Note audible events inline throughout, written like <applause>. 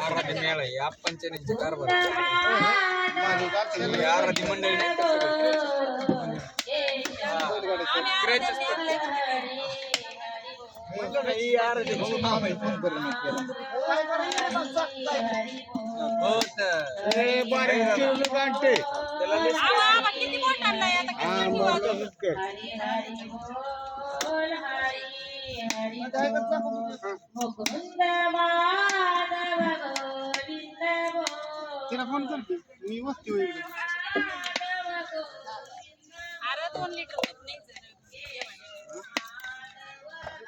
आराधी मेळा आहे आपणच्या कारभार ही आराधी मंडळी नाही हा. ही. हो? तिला फोन करते मी वस्ती होईल. अरे दोन लिटर दूध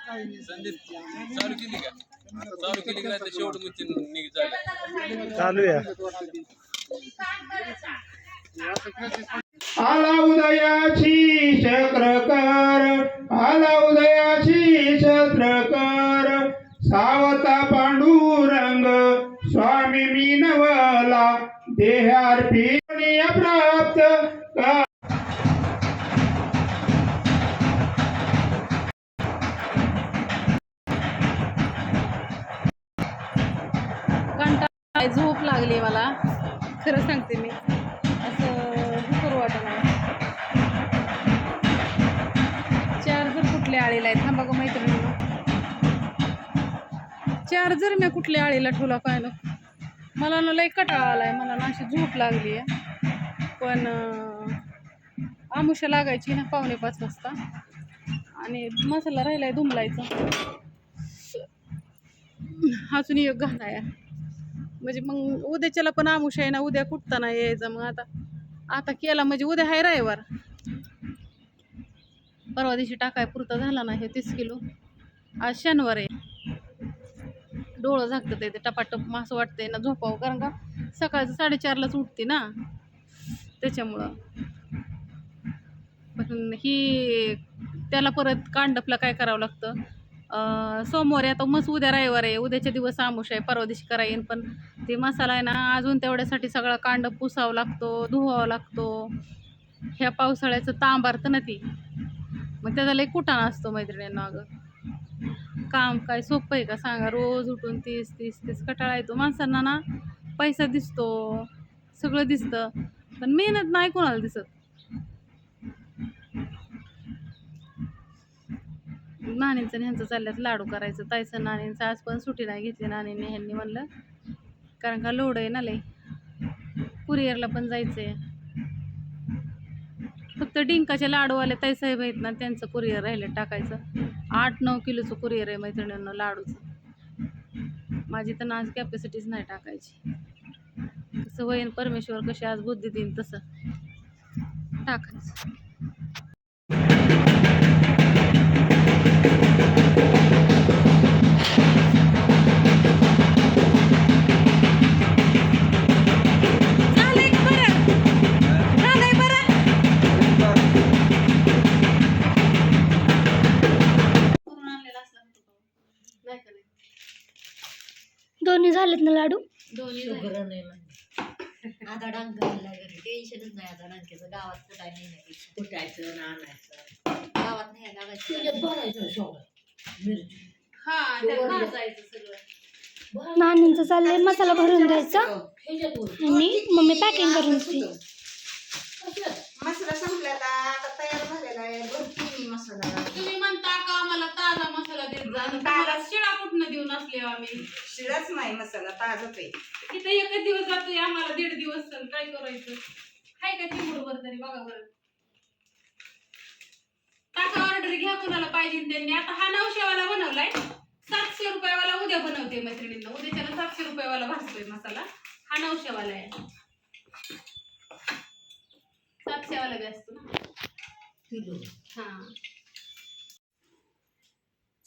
नाही संदीप चालू केली का? चालू केली का? नाही तर शेवट मुच्ची निघ झाली चालू आहे. आला उदयाची चक्रकर आला उदयाची चक्रकर सावता पांडुरंग स्वामी मीनवला देहार्पी आळीला आहे थांबा गं मैत्रिणी चार्जर मी कुठल्या आळीला ठेवला काय ना मला ना लय कटाळा आहे मला ना अशी झोप लागली आहे. पण अं, आमुष्या लागायची ना पावणे पाच वाजता. आणि मसाला राहिलाय धुमलायचा अजून एक घाण आहे. म्हणजे मग उद्याच्याला पण आमुष आहे ना उद्या कुठताना यायचं मग आता. आता केला म्हणजे उद्या आहे रविवार. परवा दिवशी टाकाय पुरता झाला नाही हे तीस किलो. आज शनिवार आहे. डोळं झाकतं ते टपाटप असं वाटते ना झोपावं. कारण का सकाळचं साडेचारलाच उठते ना. त्याच्यामुळं. पण ही त्याला परत कांडपला काय करावं लागतं? सोमवारी आता मस्त उद्या रविवार आहे. उद्याच्या दिवस आमुष आहे परवा दिवशी करा येईन. पण ते मसाला आहे ना अजून तेवढ्यासाठी सगळा कांड पुसावा लागतो धुवावा लागतो. ह्या पावसाळ्याचं तांबार तर ना ती. मग त्याचा लई कुटाणा असतो मैत्रिणींना अगं. काम काय सोपं आहे का सांगा रोज उठून तीस तीस तीस कटाळा येतो. माणसांना ना पैसा दिसतो सगळं दिसतं पण मेहनत नाही कोणाला दिसत. नाणींचं ह्यांचं चालल्यात लाडू करायचं. ताईचं नाणींचं आज पण सुट्टी नाही घेतली नाणीने ह्यांनी म्हणलं. कारण का लोड आहे ना लई कुरिअरला पण जायचं आहे फक्त डिंकाचे लाडूवाले ताईसाहेब आहेत ना त्यांचं कुरिअर राहिलं टाकायचं. आठ नऊ किलोचं कुरिअर आहे मैत्रिणींना लाडूचं. माझी तर ना आज कॅपॅसिटीच नाही टाकायची. कसं होईन परमेश्वर कशी आज बुद्धी देईन तसं टाकायचं. डांग घालला घरी. टेन्शनच नाही आता डांग्याचं गावात कुठाय नाही ना टेन्शन कुठायचं ना आणायचं. गावात नाही लागायचं भरायचं शोभा मिरची. हा त्यात भाजायचं सगळं. नानींचं चाललंय मसाला भरून द्यायचा. आणि मम्मी पॅकिंग करून देते मसाला संपला आता आता तयार झालेला आहे भरपूर मी मसाला तुम्ही म्हणता का आम्हाला ताजा मसाला देत जा आणि शिळा कुठनं देऊन असले आम्ही? शिळाच नाही मसाला ताजाच आहे. इथं एकच दिवस जातोय आम्हाला दीड दिवस तर काय करायचं? हाय का चिमूडभर तरी? बघा बरं. टाका ऑर्डर घ्या कुणाला पाहिजे त्यांनी आता हा नऊशेवाला बनवलाय. सातशे रुपयावाला उद्या बनवते मैत्रिणींना. उद्याच्याला सातशे रुपयावाला भाजतोय मसाला. हा नऊशेवाला आहे. सातशेवाला बी असतो ना? हा.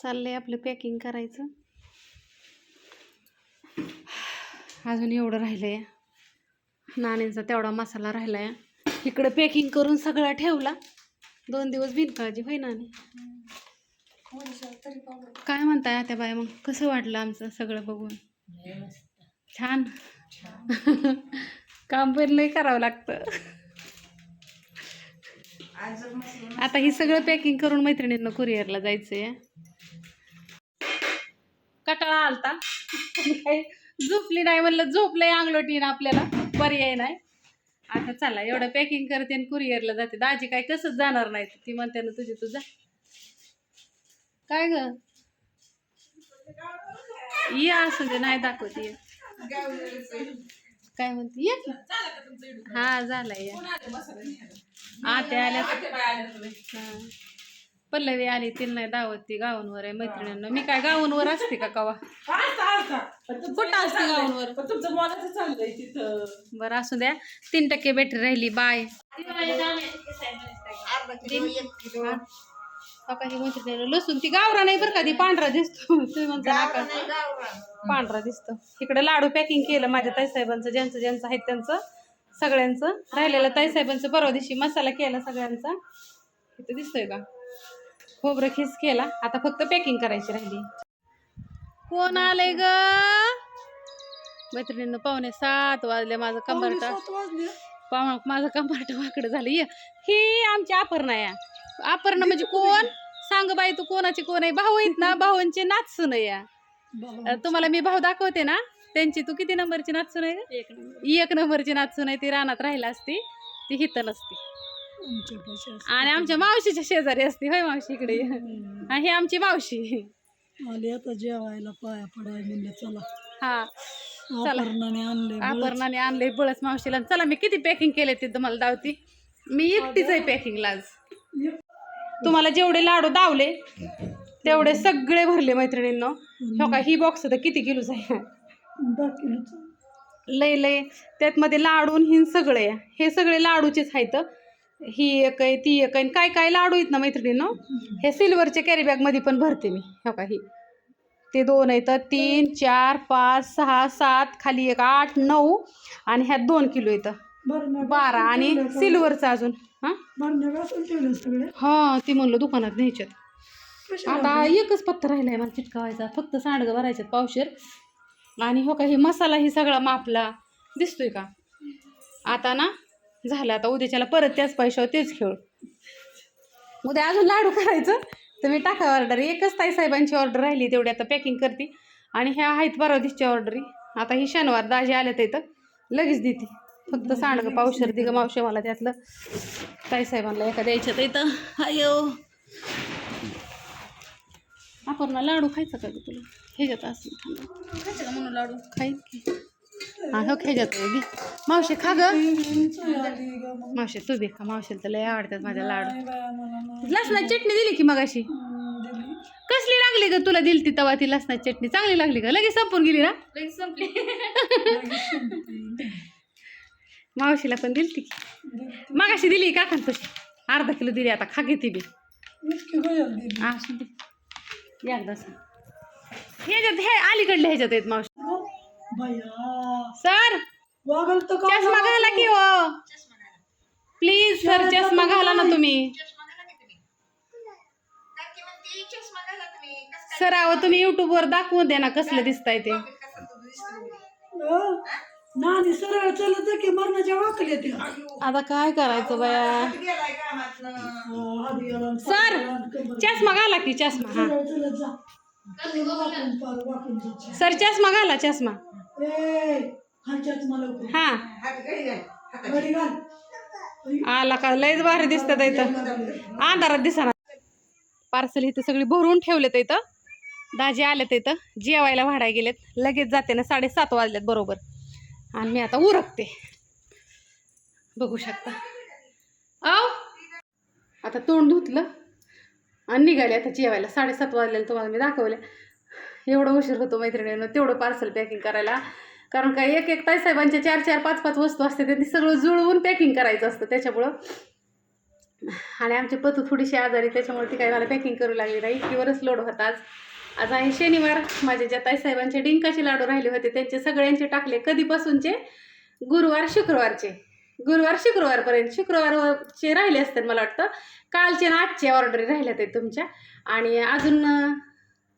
चाललंय आपलं पॅकिंग करायचं. अजून एवढं राहिलंय. नाण्यांचा तेवढा मसाला राहिलाय. इकडं पॅकिंग करून सगळा ठेवला. दोन दिवस बिनकाळजी होई ना काय म्हणताय आता बाय मग? कसं वाटलं आमचं सगळं बघून? छान. काम पण लय करावं लागतं. आता ही सगळं पॅकिंग करून मैत्रिणींना कुरिअरला जायचंय. कटाळा आलता. काही झोपली नाही म्हणलं झोपलंय अंगलोटीन आपल्याला. पर्याय नाही. आता चला एवढं पॅकिंग करते आणि कुरिअरला जाते. दाजी काय कसंच जाणार नाही ती म्हणते ना तुझी तुझा काय ग? ये असू दे नाही दाखवते ये. काय म्हणते? ये. हा झालाय या. आत्या आल्या. हा. पल्लवी आली तिला नाही दावत ती गावांवर आहे मैत्रिणींना. मी काय गावांवर असते का कवा? कुठं असते गावांवर? तुमचं मनाचं चाललंय तिथं. बरं असू द्या. तीन टक्के बॅटरी राहिली बाय. मैत्रिणी लसूण ती गावरा नाही बरं का ती पांढरा दिसतो. तुम्ही म्हणता नाका पांढरा दिसतो. इकडे लाडू पॅकिंग केलं माझ्या ताईसाहेबांचं ज्यांचं ज्यांचं आहेत त्यांचं सगळ्यांचं. राहिलेलं ताईसाहेबांचं परवा दिवशी मसाला केला सगळ्यांचा. इथं दिसतोय का? खोबरं खिस केला. आता फक्त पॅकिंग करायची राहिली. कोण आलंय ग? मैत्रिणीनं पावणे सात वाजले माझं कंबरटा पाव माझं कंबरट वाकडं झालं. ये. ही आमची अपर्णा या. अपर्णा म्हणजे कोण सांग बाई तू कोणाची कोण आहे? भाऊ आहेत ना <laughs> भाऊंची नाचसून या. तुम्हाला मी भाऊ दाखवते ना? त्यांची तू किती नंबरची नाचसून आहे? एक नंबर. एक नंबरची नाचसून आहे ती रानात राहिला असती ती हिथं नसती. आणि आमच्या मावशीच्या शेजारी असते होय मावशी इकडे. हा, आमची मावशी. आले आता जेवायला पाया पडाय म्हणले चला. हा चला. अपर्णाने आणले बळच. मावशीला. चला मी किती पॅकिंग केले ते तुम्हाला दावती? मी एकटीच आहे पॅकिंगला आज. तुम्हाला जेवढे लाडू दावले तेवढे सगळे भरले मैत्रिणींनो. हो का? ही बॉक्स तर किती किलोच आहे? लय लय. त्यातमध्ये लाडू आणि हिन सगळे. हे सगळे लाडूचेच आहेत. ही एक आहे ती एक आहे. काय काय लाडू आहेत ना मैत्रिणींनो? हे सिल्वरच्या कॅरी बॅगमध्ये पण भरते मी. हो का ही. ते दोन आहेत. तीन चार पाच सहा सात खाली एक आठ नऊ आणि ह्यात दोन किलो येतं बारा आणि सिल्वरचं अजून. हां? हां ती म्हणलं दुकानात न्यायच्यात आता एकच पत्ता राहिलाय मला चिटकावायचा. फक्त सांडगं भरायच्यात पावशेर. आणि हो का हे मसाला ही सगळा मापला. दिसतोय का? आता ना झालं आता उद्याच्याला परत त्याच पैशावर तेच खेळ. उद्या अजून लाडू करायचं तर मी टाका ऑर्डर एकच ताई साहेबांची ऑर्डर राहिली तेवढी आता पॅकिंग करते. आणि ह्या आहेत परवा दिवशी ऑर्डरी आता ही शनिवार दाजी आल्या तर इथं. लगेच देते. फक्त सांडगं पावशर दिगं मावशे मला त्यातलं. ताई साहेबांना एका द्यायच्या तर इथं. अयो आपण लाडू खायचा का ग तुला? ह्याच्यात असं खायचं का म्हणून लाडू? खाईन की. हा हो ह्याच्यात आहे, घे मावशी खा ग. मावशी तू बी खा. मावशीला तर लय आवडतात माझ्या लाडू. लसणाची चटणी दिली की मगाशी? कसली लागली ग तुला दिली ती तवा ती लसणाची चटणी? चांगली लागली का लगेच संपून गेली ना? लगेच संपली. मावशीला पण दिली ती मगाशी दिली का खान तशी? अर्धा किलो दिली आता. खा घेते बी. एकदा सांग. ह्याच्यात हे अलीकडल्या ह्याच्यात आहेत मावशी. सर तर का चष्मा घाला की हो. प्लीज सर चष्मा घाला ना तुम्ही. सर अहो तुम्ही युट्यूब वर दाखवून द्या ना कसलं दिसताय ते. नानी सरळ चलत जा की मरणाच्या वाकले ते आता काय करायचं बाया? सर चष्मा घाला की चष्मा. हा. सरळ चलत जा. वाकून पार वाकून जा. सर चष्मा. हा. आला का? लयच भारी दिसतात इथं. अंधारात दिसणार पार्सल इथं सगळी भरून ठेवलेत इथं. दाजी आलेत इथं. जेवायला भाडाय गेलेत. लगेच जाते ना साडेसात वाजलेत बरोबर. आणि मी आता उरकते. बघू शकता. आव आता तोंड धुतलं. आणि निघाले आता जेवायला. साडेसात वाजले तुम्हाला मी दाखवले. एवढं उशीर होतो मैत्रिणीनं तेवढं पार्सल पॅकिंग करायला. कारण काय एक एक ताईसाहेबांच्या चार चार पाच पाच वस्तू असते ते सगळं जुळवून पॅकिंग करायचं असतं त्याच्यामुळं. आणि आमची पतू थोडीशी आजारी त्याच्यामुळे ती काय मला पॅकिंग करू लागली नाही. इतकीवरच लोड होता आज. आज आहे शनिवार. माझे ज्या ताईसाहेबांचे डिंकाचे लाडू राहिले होते त्यांचे सगळ्यांचे टाकले कधीपासूनचे? गुरुवार शुक्रवारचे. गुरुवार शुक्रवारपर्यंत. शुक्रवारचे राहिले असतात मला वाटतं. कालचे ना आजचे ऑर्डर राहिल्या आहेत तुमच्या. आणि अजून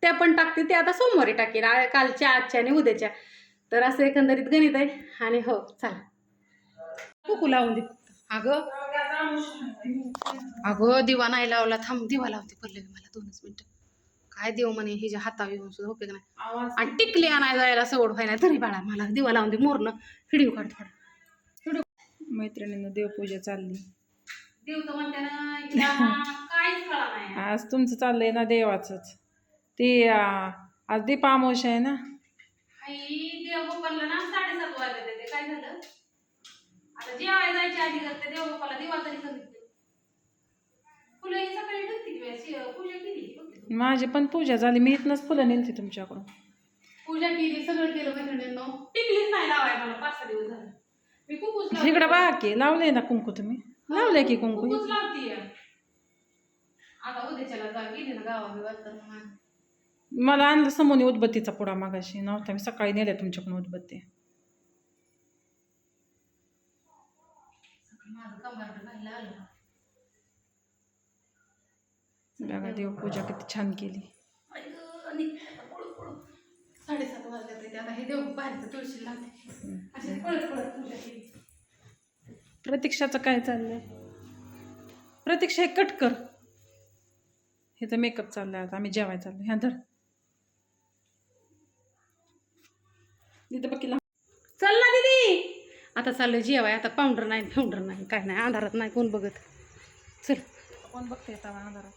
त्या पण टाकते ते आता सोमवारी टाकेन आ- कालच्या आजच्या आणि उद्याच्या. तर असं एकंदरीत गणित आहे. आणि हो चला. कुकू लावून दे. अगं. अगं दिवा नाही लावला. थांब दिवा लावते पल्लवी मला दोनच मिनिटं. काय देव म्हणे हिच्या हातावर येऊन सुद्धा उपयोग नाही? आणि टिकली आणाय जायला सवड व्हायला तरी बाळा मला. दिवा लावून दे मोरनं व्हिडिओ काढ थोडा. मैत्रिणीनं देवपूजा चालली. देव तर म्हणते ना आज तुमचं चाललंय ना देवाचंच. ते आज दीपामोश आहे ना. देवगोपालला ना साडेसात वाजले ते काय झालं? आता जेवायला आधी करते दिवा तरी. फुलं ही सकाळी ठेवते की बाई, शि- पूजा केली बघ. की तू. माझी पण पूजा झाली मी इथनंच फुलं नेलती तुमच्याकडून. पूजा केली सगळं केलं मैत्रिणींनो टिकलीच नाही लावाय मला पाच सहा दिवस झाले. मी कुकूच लावते. इकडं बघा की लावले ना कुंकू तुम्ही? लावले की कुंकू? कुकूच लावतीये. आता उद्याच्याला जा गेली ना गावाबिवात तर मग मला आणलं समोनी उदबत्तीचा पुडा मागाशी. नव्हता मी सकाळी नेल्या तुमच्याकडून उदबत्ती. बघा देवपूजा किती छान केली. साडेसात केली. प्रतीक्षाचं काय चाललंय? प्रतीक्षा हे कट कर. हे तर मेकअप चाललाय आता. आम्ही जेवाय चाललोय. ह्या धर. इथं बघ चल ना दीदी. आता चाललं जेवाय आता पावडर नाही फाउंडर नाही काय नाही अंधारात नाही कोण बघत. चल. कोण बघते आता अंधारात?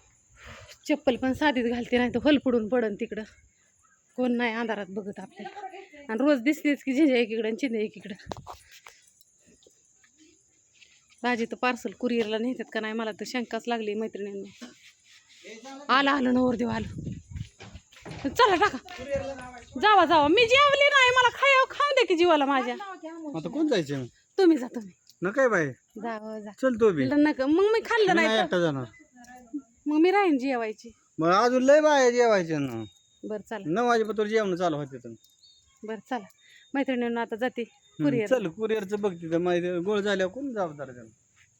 चप्पल पण साधीच घालते नाही तर हल पडून पडन तिकडं. कोण नाही अंधारात बघत आपल्याला आणि रोज दिसतेच की झिंजा एकीकडं आणि चिंजा एकीकडं. भाजी तर पार्सल कुरिअरला नेतात का नाही मला तर शंकाच लागली मैत्रिणींना. आलं आलं नवर देव आलं. चला टाका. जावा जावा. मी जेवली नाही मला खाया खाऊ दे की जीवाला माझ्या. आता कोण जायचं तुम्ही जा तुम्ही. न काय बाय जावं जा. चल तो बी. नका मग मी खाल्लं नाही एकटा जाणार. मग मी राहीन जेवायची. मग अजून लय बाय जेवायचं ना. बरं चला. नऊ वाजेपर्यंत जेवण चालू होते तर. बरं चला. मैत्रिणींना आता जाते कुरिअर चल कुरिअरचं बघ तिथं. माहिती गोळ झाल्यावर कोण जबाबदार त्याला?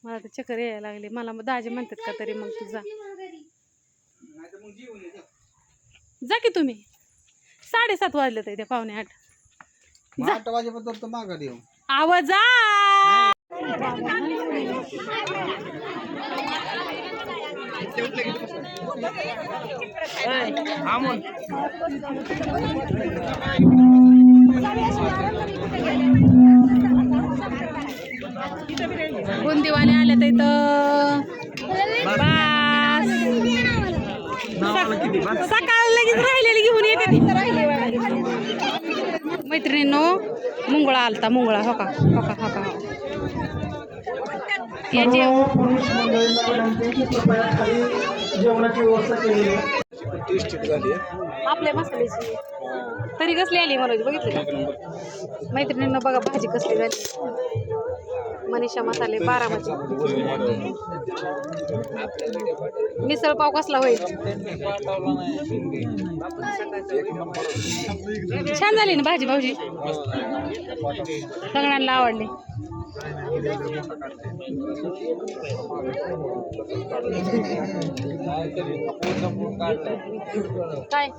मला तर चक्कर यायला लागली. मला मग दाजी म्हणतात का तरी मग तू जा. जा की तुम्ही. साडेसात वाजले तर त्या पावणे आठ. मग आठ वाजेपर्यंत तो मागा देऊ आवाज जा आले तर इथं? सकाळ लगेच राहिलेली घेऊन येते ती. मैत्रिणींनो मुंगळा आलता मुंगळा. हो का? हो का? हो का? जेवणाची व्यवस्था आपल्या मसाल्याची. तरी कसली आली मनोज बघितली का? मैत्रिणींना बघा भाजी कसली झाली. मनीषा मसाले बारामती. मिसळ पाव कसला होईल? छान झाली ना भाजी भाऊजी? सगळ्यांना आवडली. काय?